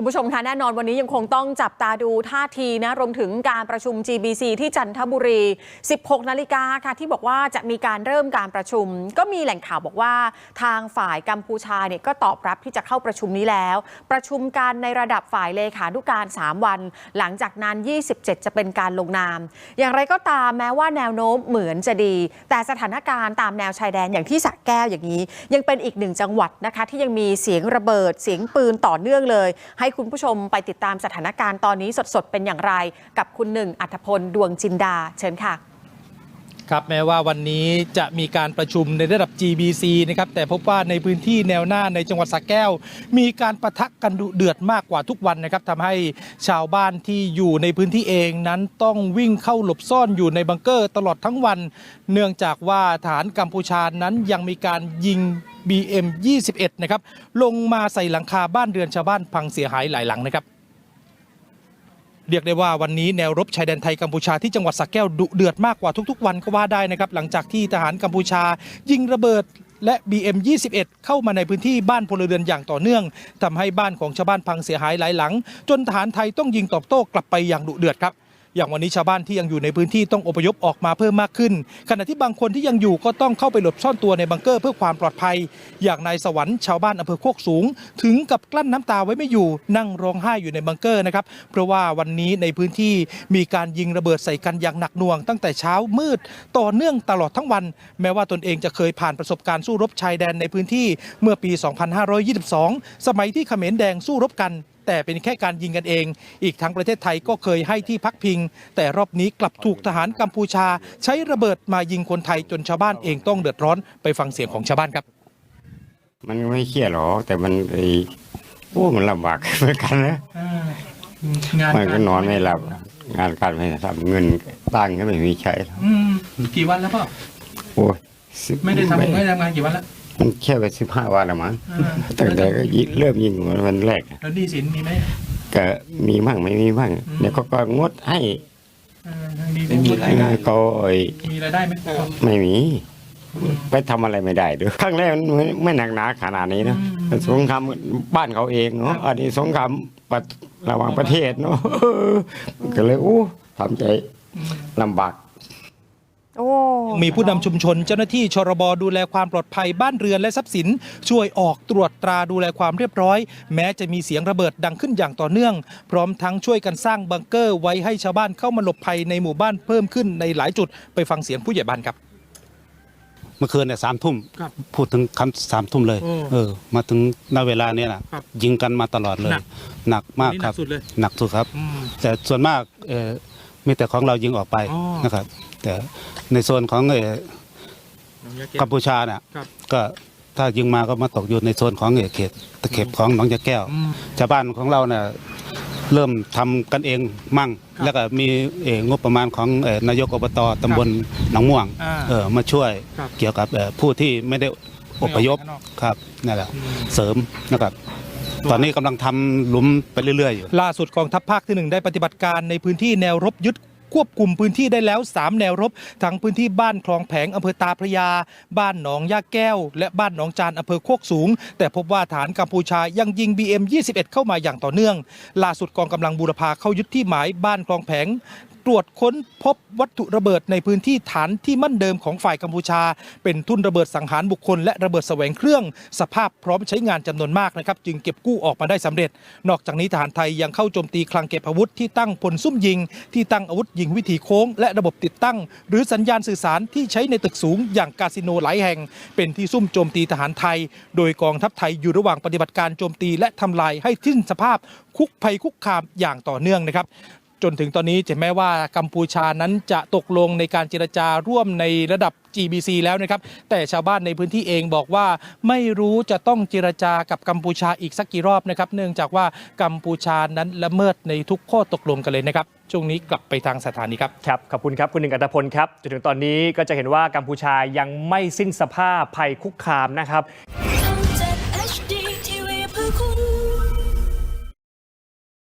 คุณผู้ชมคะแน่นอนวันนี้ยังคงต้องจับตาดูท่าทีนะรวมถึงการประชุม GBC ที่จันทบุรี 16 นาฬิกาค่ะที่บอกว่าจะมีการเริ่มการประชุม ก็มีแหล่งข่าวบอกว่าทางฝ่ายกัมพูชาเนี่ยก็ตอบรับที่จะเข้าประชุมนี้แล้ว ประชุมกันในระดับฝ่ายเลขานุการ 3 วัน หลังจากนั้น 27 จะเป็นการลงนาม อย่างไรก็ตามแม้ว่าแนวโน้มเหมือนจะดี แต่สถานการณ์ตามแนวชายแดนอย่างที่สระแก้วอย่างนี้ ยังเป็นอีกหนึ่งจังหวัดนะคะที่ยังมีเสียงระเบิดเสียงปืนต่อเนื่องเลย ให้คุณผู้ชมไปติดตามสถานการณ์ตอนนี้สดๆ เป็นอย่างไร กับคุณหนึ่งอัธพลดวงจินดา เชิญค่ะ ครับแม้ว่าวันนี้จะมีการประชุมในระดับ GBC นะครับแต่พบว่าในพื้นที่แนวหน้าในจังหวัดสระแก้ว มีการประทะกันดุเดือดมากกว่าทุกวันนะครับทำให้ชาวบ้านที่อยู่ในพื้นที่เองนั้นต้องวิ่งเข้าหลบซ่อนอยู่ในบังเกอร์ตลอดทั้งวัน เนื่องจากว่าฐานกัมพูชานั้นยังมีการยิง BM 21 นะครับลงมาใส่หลังคาบ้านเรือนชาวบ้านพังเสียหายหลายหลังนะครับ เรียกได้ว่าวันนี้แนวรบชายแดนไทยกัมพูชาที่จังหวัดสระแก้วดุเดือดมากกว่าทุกๆ วันก็ว่าได้นะครับหลังจากที่ทหารกัมพูชา ยิงระเบิดและ BM 21 เข้ามาในพื้นที่บ้านพลเรือนอย่างต่อเนื่องทำให้บ้านของชาวบ้านพังเสียหายหลายหลัง จนทหารไทยต้องยิงตอบโต้กลับไปอย่างดุเดือดครับ อย่างวันนี้ชาวบ้านที่ยังอยู่ในพื้นที่ต้องอพยพออกมาเพิ่มมากขึ้น ขณะที่บางคนที่ยังอยู่ก็ต้องเข้าไปหลบซ่อนตัวในบังเกอร์เพื่อความปลอดภัย อย่างนายสวรรค์ชาวบ้านอำเภอโคกสูง ถึงกับกลั้นน้ำตาไว้ไม่อยู่นั่งร้องไห้อยู่ในบังเกอร์นะครับเพราะว่าวันนี้ในพื้นที่มีการยิงระเบิดใส่กันอย่างหนักหน่วง ตั้งแต่เช้ามืดต่อเนื่องตลอดทั้งวัน แม้ว่าตนเองจะเคยผ่านประสบการณ์สู้รบชายแดนในพื้นที่เมื่อปี 2522 สมัยที่เขมรแดงสู้รบกัน แต่เป็นแค่การยิงกันเอง อีกทั้งประเทศไทยก็เคยให้ที่พักพิง แต่รอบนี้กลับถูกทหารกัมพูชา ใช้ระเบิดมายิงคนไทยจนชาวบ้านเองต้องเดือดร้อนไปฟังเสียงของชาวบ้านครับ มันไม่เครียดหรอกแต่มันไอ้โอ้มันลำบากเหมือนกันนะงานมันก็นอนไม่หลับ งานการไม่ทำเงินตั้งก็ไม่มีใช้กี่วันแล้วพ่อโอ้ยสิบไม่ได้ทำไม่ได้ทำงานกี่วันแล้ว มันแค่ไปสิบห้าวันละมั้งตั้งแต่ก็ยิเริ่มยิงวันแรกแล้วดีสินมีไหมก็มีมั่งไม่มีมั่งเดี๋ยวเขาก็งดให้ไม่มีรายได้เขาไอ้มีรายได้ไหมไม่มี ไปทำอะไรไม่ได้ด้วยครั้งแรกมันไม่ไม่หนักหนาขนาดนี้นะสงครามบ้านเขาเองเนาะอันนี้สงครามประระหว่างประเทศเนาะก็เลยโอ้ทำใจลำบาก โอ้ มีผู้นำชุมชน เจ้าหน้าที่ชรบดูแลความปลอดภัยบ้านเรือนและทรัพย์สิน ช่วยออกตรวจตราดูแลความเรียบร้อย แม้จะมีเสียงระเบิดดังขึ้นอย่างต่อเนื่อง พร้อมทั้งช่วยกันสร้างบังเกอร์ไว้ให้ชาวบ้านเข้ามาหลบภัยในหมู่บ้านเพิ่มขึ้นในหลายจุดไปฟังเสียงผู้ใหญ่บ้านครับเมื่อคืนเนี่ยสามทุ่มครับพูดถึงคำสามทุ่มเลยอืมเออ มาถึงณเวลาเนี้นะครับยิงกันมาตลอดเลย หนักหนักมากนี่หคนัรับกสุดเลยหนักสุดครับ แต่ส่วนมากเออมีแต่ของเรายิงออกไปอ๋อนะครับ แต่ในโซนของเออกัมพูชาเนี่ยครับ ก็ถ้ายิงมาก็มาตกอยู่ในโซนของเออเขตตะเข็บของหนองยาแก้วชาวบ้านของเราเนี่ยเริ่มทำกันเองมั่ง ครับแล้วก็มีเอ่องบประมาณของเอ่อนายกอบตตำบลหนองม่วงอ่าเออมาช่วยครับเกี่ยวกับเอ่อผู้ที่ไม่ได้อพยพไม่ออกข้างนอก ครับนั่นแหละเสริมนะครับ ตอนนี้กำลังทำหลุมไปเรื่อยๆอยู่ ล่าสุดกองทัพภาคที่หนึ่งได้ปฏิบัติการในพื้นที่แนวรบยึด ควบคุมพื้นที่ได้แล้ว 3 แนวรบ ทั้งพื้นที่บ้านคลองแผงอำเภอตาพระยา บ้านหนองยาแก้ว และบ้านหนองจานอำเภอโคกสูง แต่พบว่าฐานกัมพูชายังยิง BM 21 เข้ามาอย่างต่อเนื่อง ล่าสุดกองกำลังบูรพาเข้ายึดที่หมายบ้านคลองแผง ตรวจค้นพบวัตถุระเบิดในพื้นที่ฐานที่มั่นเดิมของฝ่ายกัมพูชา เป็นทุ่นระเบิดสังหารบุคคล และระเบิดแสวงเครื่อง สภาพพร้อมใช้งานจำนวนมากนะครับจึงเก็บกู้ออกมาได้สำเร็จ นอกจากนี้ทหารไทยยังเข้าโจมตีคลังเก็บอาวุธที่ตั้งพลซุ่มยิง ที่ตั้งอาวุธยิงวิถีโค้ง และระบบติดตั้ง หรือสัญญาณสื่อสารที่ใช้ในตึกสูงอย่างคาสิโนหลายแห่ง เป็นที่ซุ่มโจมตีทหารไทย โดยกองทัพไทยอยู่ระหว่างปฏิบัติการโจมตีและทำลายให้สิ้นสภาพคุกภัยคุกคามอย่างต่อเนื่องนะครับ จนถึงตอนนี้จะแม้ว่ากัมพูชานั้นจะตกลงในการเจรจาร่วมในระดับ GBC แล้วนะครับ แต่ชาวบ้านในพื้นที่เองบอกว่าไม่รู้จะต้องเจรจากับกัมพูชาอีกสักกี่รอบนะครับ เนื่องจากว่ากัมพูชานั้นละเมิดในทุกข้อตกลงกันเลยนะครับ ช่วงนี้กลับไปทางสถานีครับ ครับ ขอบคุณครับ คุณหนึ่งอัตพลครับ จนถึงตอนนี้ก็จะเห็นว่ากัมพูชายังไม่สิ้นสภาพภัยคุกคามนะครับ